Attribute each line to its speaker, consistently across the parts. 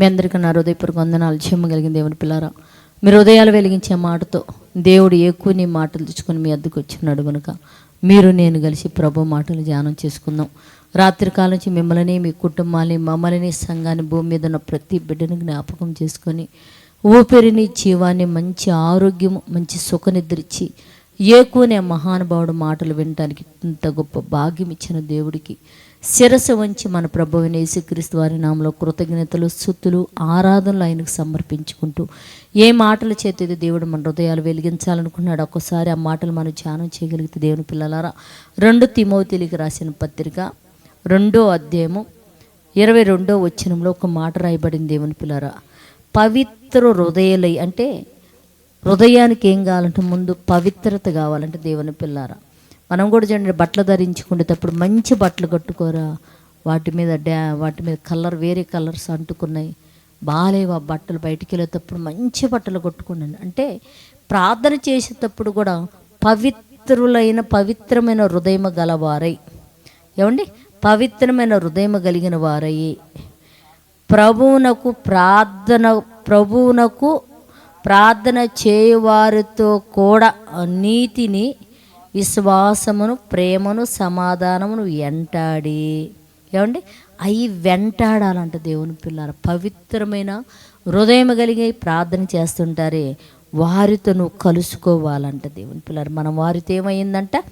Speaker 1: మీ అందరికీ నా హృదయపూర్వక వందనాలు. చెమ్మగలిగిన దేవుని పిల్లారా మీరు హృదయాలు వెలిగించే మాటతో దేవుడు ఎక్కువ నీ మాటలు తెచ్చుకొని మీ అద్దకు వచ్చినాడు కనుక మీరు నేను కలిసి ప్రభు మాటలు ధ్యానం చేసుకుందాం. రాత్రి కాలం నుంచి మిమ్మల్ని మీ కుటుంబాన్ని మమ్మల్ని సంఘాన్ని భూమి మీద ఉన్న ప్రతి బిడ్డను జ్ఞాపకం చేసుకొని ఊపిరిని జీవాన్ని మంచి ఆరోగ్యము మంచి సుఖనిద్రిచ్చి ఏకునే మహానుభావుడు మాటలు వినటానికి ఇంత గొప్ప భాగ్యం ఇచ్చిన దేవుడికి శిరస వంచి మన ప్రభువైన యేసుక్రీస్తు వారి నామలో కృతజ్ఞతలు స్థుతులు ఆరాధనలు ఆయనకు సమర్పించుకుంటూ ఏ మాటల చేత దేవుడు మన హృదయాలు వెలిగించాలనుకున్నాడు ఒక్కసారి ఆ మాటలు మనం ధ్యానం చేయగలిగితే దేవుని పిల్లలారా రెండు తిమోతిలికి రాసిన పత్రిక రెండో అధ్యాయము ఇరవై రెండో వచ్చినంలో ఒక మాట రాయబడింది దేవుని పిల్లరా పవిత్ర హృదయలై అంటే హృదయానికి ఏం కావాలంటే ముందు పవిత్రత కావాలంటే దేవుని పిల్లారా. మనం కూడా చూడండి బట్టలు ధరించుకునేటప్పుడు మంచి బట్టలు కట్టుకోరా. వాటి మీద డ్యా వాటి మీద కలర్ వేరే కలర్స్ అంటుకున్నాయి. బాగాలేవు ఆ బట్టలు బయటికి వెళ్ళేటప్పుడు మంచి బట్టలు కొట్టుకున్నాను. అంటే ప్రార్థన చేసేటప్పుడు కూడా పవిత్రులైన పవిత్రమైన హృదయం గలవారై. ఏమండి? పవిత్రమైన హృదయం కలిగిన వారయ్యి. ప్రభువునకు ప్రార్థన ప్రభువునకు ప్రార్థన చేయువారితో కూడా నీతిని విశ్వాసమును ప్రేమను సమాధానమును వెంటాడి. ఏమండి? అవి వెంటాడాలంట దేవుని పిల్లలు. పవిత్రమైన హృదయం కలిగి ప్రార్థన చేస్తుంటారే. వారితో నువ్వు కలుసుకోవాలంట దేవుని పిల్లలు. మనం వారితో ఏమైందంట?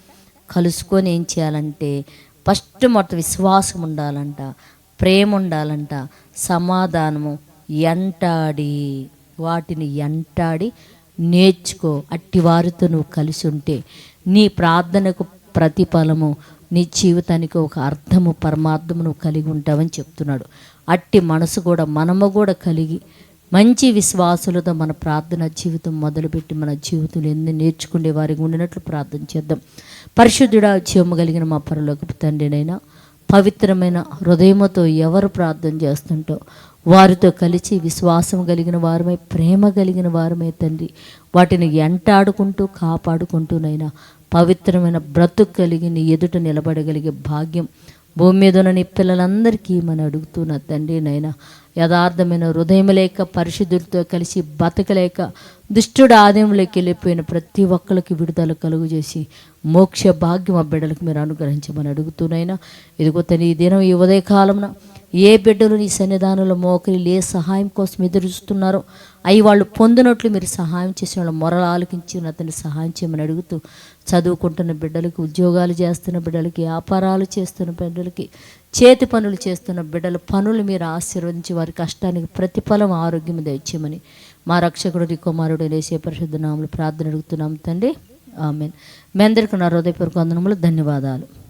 Speaker 1: కలుసుకొని ఏం చేయాలంటే ఫస్ట్ మొత్తం విశ్వాసం ఉండాలంట ప్రేమ ఉండాలంట సమాధానము ఎంటాడి వాటిని ఎంటాడి నేర్చుకో. అట్టి వారితో నువ్వు కలిసి ఉంటే నీ ప్రార్థనకు ప్రతిఫలము నీ జీవితానికి ఒక అర్థము పరమార్థము నువ్వు కలిగి ఉంటావని చెప్తున్నాడు. అట్టి మనసు కూడా మనము కూడా కలిగి మంచి విశ్వాసులతో మన ప్రార్థన జీవితం మొదలుపెట్టి మన జీవితంలో ఎన్ని నేర్చుకునే వారికి ఉండినట్లు ప్రార్థన చేద్దాం. పరిశుద్ధుడా జీవము కలిగిన మా పరలోకపు తండ్రినైనా పవిత్రమైన హృదయముతో ఎవరు ప్రార్థన చేస్తుంటో వారితో కలిసి విశ్వాసం కలిగిన వారమై ప్రేమ కలిగిన వారమై తండ్రి వాటిని ఎంటాడుకుంటూ కాపాడుకుంటూనైనా పవిత్రమైన బ్రతుకు కలిగి నీ ఎదుట నిలబడగలిగే భాగ్యం భూమి మీద ఉన్న నీ పిల్లలందరికీ మనం అడుగుతున్న తండ్రి నైనా యథార్థమైన హృదయం లేక పరిశుద్ధులతో కలిసి బతకలేక దుష్టుడు ఆదాయంలోకి వెళ్ళిపోయిన ప్రతి ఒక్కరికి విడుదల కలుగు చేసి మోక్ష భాగ్యం ఆ బిడ్డలకు మీరు అనుగ్రహించమని అడుగుతూనైనా ఇదిగో తన ఈ దినం ఈ ఉదయకాలంలో ఏ బిడ్డలు నీ సన్నిధానంలో మోకరి ఏ సహాయం కోసం ఎదురు చూస్తున్నారో అవి వాళ్ళు పొందినట్లు మీరు సహాయం చేసిన వాళ్ళు మొరలు ఆలకించి అతన్ని సహాయం చేయమని అడుగుతూ చదువుకుంటున్న బిడ్డలకి ఉద్యోగాలు చేస్తున్న బిడ్డలకి వ్యాపారాలు చేస్తున్న బిడ్డలకి చేతి పనులు చేస్తున్న బిడ్డల పనులు మీరు ఆశీర్వదించి వారి కష్టానికి ప్రతిఫలం ఆరోగ్యం దయచేయమని మా రక్షకుడు కుమారుడు లేసే పరిశుద్ధ నామలు ప్రార్థన అడుగుతున్నాం తండ్రి. ఆమెన్. మీ అందరికీ నా హృదయపూర్వక వందనములు ధన్యవాదాలు.